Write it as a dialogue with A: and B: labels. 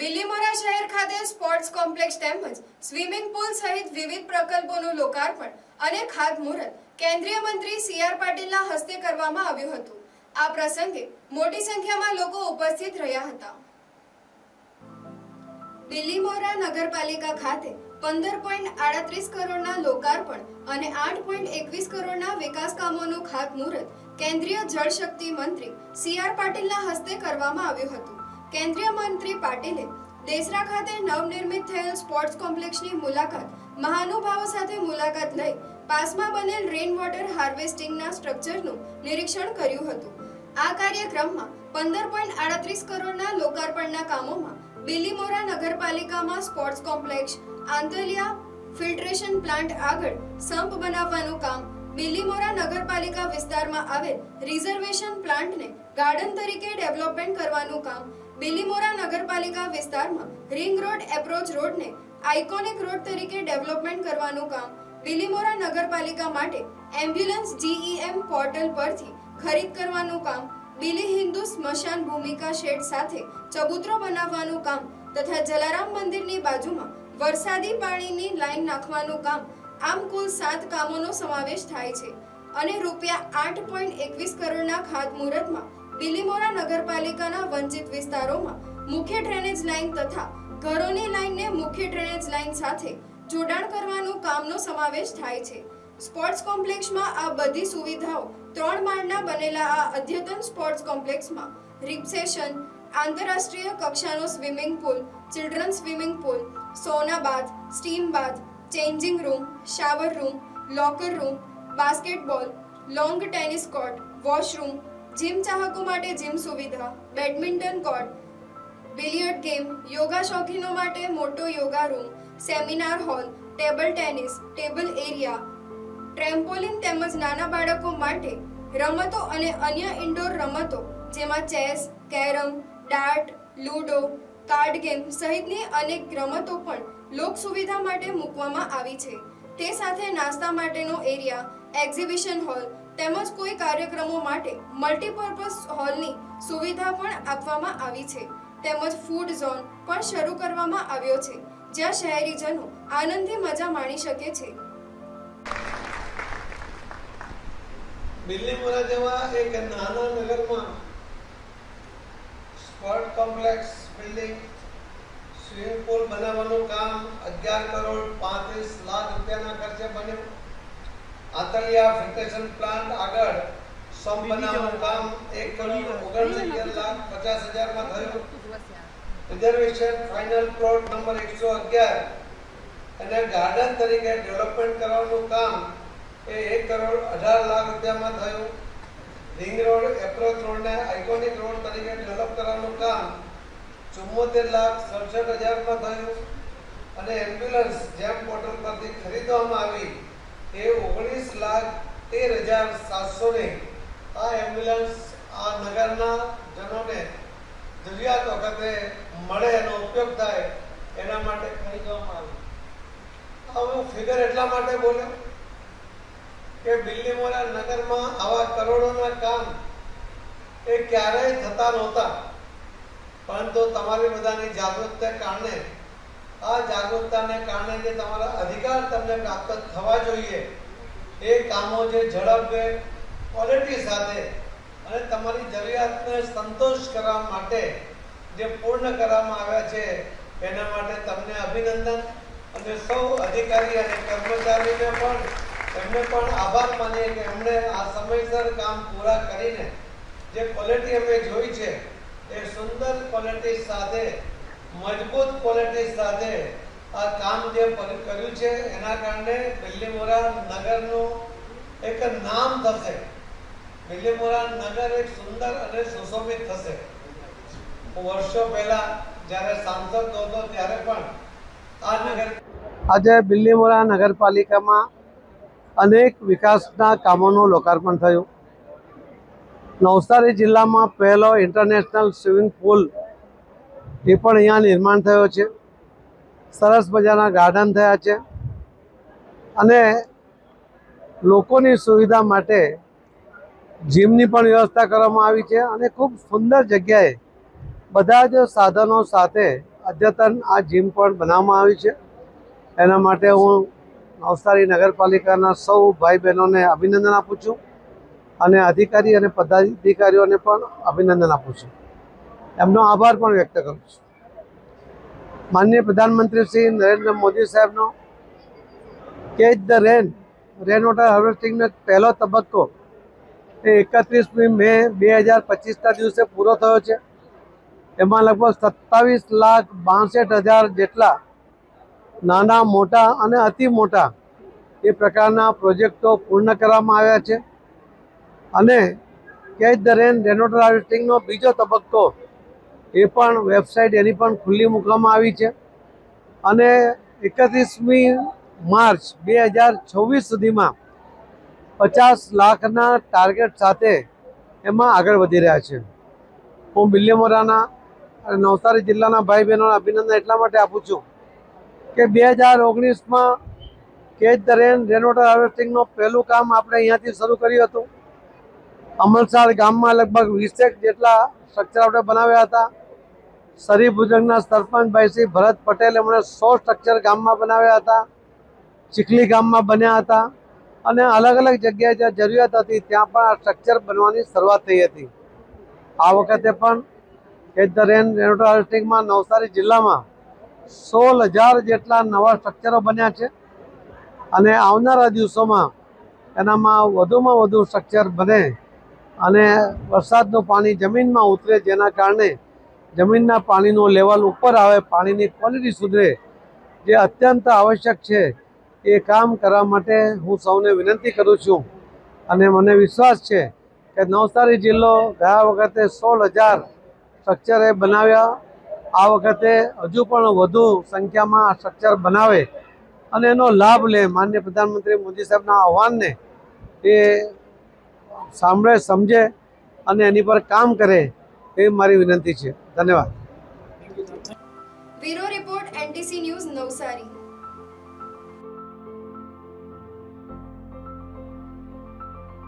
A: બિલીમોરા શહેર ખાતે sports complex તેમજ સ્વિમિંગ પુલ સહિત વિવિધ પ્રકલ્પોનું લોકાર્પણ અને ખાતમુહૂર્ત કેન્દ્રીય મંત્રી સી આર પાટીલના હસ્તે કરવામાં આવ્યું હતું. આ પ્રસંગે મોટી સંખ્યામાં લોકો ઉપસ્થિત રહ્યા હતા. બિલીમોરા નગરપાલિકા ખાતે પંદર પોઈન્ટ આડત્રીસ કરોડના લોકાર્પણ અને આઠ પોઈન્ટ એકવીસ કરોડના વિકાસ કામોનું ખાતમુહૂર્ત કેન્દ્રીય જળશક્તિ મંત્રી સી આર પાટીલના હસ્તે કરવામાં આવ્યું હતું. કેન્દ્રીય મંત્રી પાટીલે દેસરા ખાતે નવનિર્મિત થયેલ સ્પોર્ટ્સ કોમ્પ્લેક્સની મુલાકાત, મહાનુભાવો સાથે મુલાકાત લઈ પાસમાં બનેલ રેન વોટર હાર્વેસ્ટિંગના સ્ટ્રક્ચરનું નિરીક્ષણ કર્યું હતું. આ કાર્યક્રમમાં પંદર પોઈન્ટ આડત્રીસ કરોડના લોકાર્પણના કામોમાં બિલીમોરા નગરપાલિકામાં sports complex, Antaliya filtration plant આગળ સંપ બનાવવાનું કામ બિલીમોરા નગરપાલિકા વિસ્તારમાં આવેલ રિઝર્વેશન પ્લાન્ટને ગાર્ડન તરીકે ડેવલપમેન્ટ કરવાનું કામ બિલીમોરા નગરપાલિકા વિસ્તારમાં રિંગ રોડ એપ્રોચ રોડને આઇકોનિક રોડ તરીકે ડેવલપમેન્ટ કરવાનું કામ બિલીમોરા નગરપાલિકા માટે એમ્બ્યુલન્સ જીઈએમ પોર્ટલ પરથી ખરીદ કરવાનું કામ બિલી હિન્દુ સ્મશાન ભૂમિકા શેડ સાથે ચબૂતરો બનાવવાનું કામ તથા જલારામ મંદિરની બાજુમાં વરસાદી પાણીની લાઈન નાખવાનું કામ આમ કુલ સાત કામોનો સમાવેશ થાય છે અને રૂપિયા આઠ પોઈન્ટ એકવીસ કરોડના ખાતમુહૂર્તમાં બિલીમોરા નગરપાલિકાના વંચિત વિસ્તારોમાં મુખ્ય ડ્રેનેજ લાઇન તથા ઘરોની લાઇનને મુખ્ય ડ્રેનેજ લાઇન સાથે જોડાણ કરવાનું કામનો સમાવેશ થાય છે. સ્પોર્ટ્સ કોમ્પ્લેક્સમાં આ બધી સુવિધાઓ ત્રણ માળના બનેલા આ અદ્યતન સ્પોર્ટ્સ કોમ્પ્લેક્સમાં રિપ્સેશન આંતરરાષ્ટ્રીય કક્ષાનો swimming pool children swimming pool, sauna bath, steam bath changing room shower room locker room basketball lawn tennis court washroom gym ચાહકો માટે જીમ સુવિધા badminton court billiard game yoga શોખીનો માટે મોટો yoga room seminar hall table tennis table area trampoline તેમજ નાના બાળકો માટે રમતો અને અન્ય ઇન્ડોર રમતો, જેમાં chess carrom dart ludo card game સહિતની અનેક રમતો પણ લોક સુવિધા માટે મૂકવામાં આવી છે. તે સાથે નાસ્તા માટેનો એરિયા, એક્ઝિબિશન હોલ તેમજ કોઈ કાર્યક્રમો માટે મલ્ટીપર્પઝ હોલની સુવિધા પણ આપવામાં આવી છે. તેમજ ફૂડ ઝોન પણ શરૂ કરવામાં આવ્યો છે, જ્યાં શહેરીજનો આનંદથી મજા માણી શકે છે.
B: બિલ્લીમોરા જેવા એક નાના નગરમાં sport complex building swimming pool બનાવવાનું કામ અગિયાર કરોડ પાંત્રીસ લાખ રૂપિયાના ખર્ચે બન્યું. આતલિયા ફિલ્ટરેશન પ્લાન્ટ આગળ સમ બનાવવાનું કામ એક કરોડ ઓગણસિત્તેર લાખ પચાસ હજારમાં થયું. રિઝર્વેશન ફાઇનલ પ્લોટ નંબર એકસો અગિયાર. અને ગાર્ડન તરીકે ડેવલપમેન્ટ કરવાનું કામ એ એક કરોડ અઢાર લાખ રૂપિયામાં થયું. રિંગ રોડ એપ્રોચ રોડને આઇકોનિક રોડ તરીકે ડેવલપ કરવાનું કામ ચુમ્મોતેર લાખ સડસઠ હજારમાં થયું અને એમ્બ્યુલન્સ જેમ પોર્ટલ પરથી ખરીદવામાં આવી એ ઓગણીસ લાખ તેર હજાર સાતસો ને. આ એમ્બ્યુલન્સ આ નગરના જનોને જરૂરિયાત વખતે મળે એનો ઉપયોગ થાય એના માટે ખરીદવામાં આવી. આ હું ફિગર એટલા માટે બોલ્યો કે બિલ્લીમોરા નગરમાં આવા કરોડોના કામ એ ક્યારેય થતા નહોતા. પરંતુ તમારી બધાની જાગૃતતા કારણે, આ જાગૃતતાને કારણે જે તમારા અધિકાર તમને પ્રાપ્ત થવા જોઈએ, એ કામો જે ઝડપે ક્વોલિટી સાથે અને તમારી જરૂરિયાતને સંતોષ કરવા માટે જે પૂર્ણ કરવામાં આવ્યા છે, એના માટે તમને અભિનંદન અને સૌ અધિકારી અને કર્મચારીને પણ, એમને પણ આભાર માનીએ કે એમણે આ સમયસર કામ પૂરા કરીને જે ક્વોલિટી અમે જોઈ છે એ સુંદર ક્વોલિટી સાથે, મજબૂત ક્વોલિટી સાથે આ કામ જે કર્યું છે, એના કારણે બિલ્લીમોરા નગરનું એક નામ થશે. બિલ્લીમોરા નગર એક સુંદર અને સુશોભિત થશે. વર્ષો પહેલા જ્યારે સાંસદ હતો ત્યારે પણ આ નગર
C: આજે બિલ્લીમોરા નગરપાલિકામાં અનેક વિકાસના કામોનું લોકાર્પણ થયું. નવસારી જિલ્લામાં પહેલો ઇન્ટરનેશનલ સ્વિમિંગ પુલ એ પણ અહીંયા નિર્માણ થયો છે. સરસ મજાના ગાર્ડન થયા છે. અને લોકોની સુવિધા માટે જીમની પણ વ્યવસ્થા કરવામાં આવી છે અને ખૂબ સુંદર જગ્યાએ બધા જ સાધનો સાથે
B: અદ્યતન આ જીમ પણ બનાવવામાં આવી છે. એના માટે હું નવસારી નગરપાલિકાના સૌ ભાઈ બહેનોને અભિનંદન આપું છું. અને અધિકારી અને પદાધિકારીઓને પણ અભિનંદન આપું છું. એમનો આભાર પણ વ્યક્ત કરું છું. માનનીય પ્રધાનમંત્રી શ્રી નરેન્દ્ર મોદી સાહેબનો catch the rain rain water હાર્વેસ્ટિંગનો પહેલો તબક્કો એ એકત્રીસમી મે બે હજાર પચીસના દિવસે પૂરો થયો છે. એમાં લગભગ સત્તાવીસ લાખ બાસઠ હજાર જેટલા નાના, મોટા અને અતિ મોટા એ પ્રકારના પ્રોજેક્ટો પૂર્ણ કરવામાં આવ્યા છે. અને કેચ ધ રેન રેનોટર હાર્વેસ્ટિંગનો બીજો તબક્કો એ પણ વેબસાઇટ એની પણ ખુલ્લી મૂકવામાં આવી છે. અને એકત્રીસમી માર્ચ બે હજાર છવ્વીસ સુધીમાં પચાસ લાખના ટાર્ગેટ સાથે એમાં આગળ વધી રહ્યા છે. હું બિલ્લીમોરાના અને નવસારી જિલ્લાના ભાઈ બહેનોને અભિનંદન એટલા માટે આપું છું કે બે હજાર ઓગણીસમાં કેચ ધ રેન રેનોટર હાર્વેસ્ટિંગનું પહેલું કામ આપણે અહીંયાથી શરૂ કર્યું હતું. અમલસાડ ગામમાં લગભગ વીસેક જેટલા સ્ટ્રક્ચર આપણે બનાવ્યા હતા. સરી ભુજંગના સરપંચભાઈ શ્રી ભરત પટેલ એમણે સો સ્ટ્રક્ચર ગામમાં બનાવ્યા હતા. ચીખલી ગામમાં બન્યા હતા. અને અલગ અલગ જગ્યાએ જ્યાં જરૂરિયાત હતી ત્યાં પણ આ સ્ટ્રક્ચર બનવાની શરૂઆત થઈ હતી. આ વખતે પણ એટ ધ રેન રેનોટો હાર્વેસ્ટિંગમાં નવસારી જિલ્લામાં સોળ હજાર જેટલા નવા સ્ટ્રક્ચરો બન્યા છે. અને આવનારા દિવસોમાં એનામાં વધુમાં વધુ સ્ટ્રક્ચર બને. અને વરસાદનું પાણી જમીનમાં ઉતરે જેના કારણે જમીનના પાણીનું લેવલ ઉપર આવે, પાણીની ક્વોલિટી સુધરે, જે અત્યંત આવશ્યક છે એ કામ કરવા માટે હું સૌને વિનંતી કરું છું. અને મને વિશ્વાસ છે કે નવસારી જિલ્લો ગયા વખતે સોળ હજાર સ્ટ્રક્ચરે બનાવ્યા. આ વખતે હજુ પણ વધુ સંખ્યામાં સ્ટ્રક્ચર બનાવે. અને એનો લાભ લે માન્ય પ્રધાનમંત્રી મોદી સાહેબના આહવાનને. એ સાંભળે, સમજે અને એની પર કામ કરે એ મારી વિનંતી છે. ધન્યવાદ.
A: Report NTC news Navsari.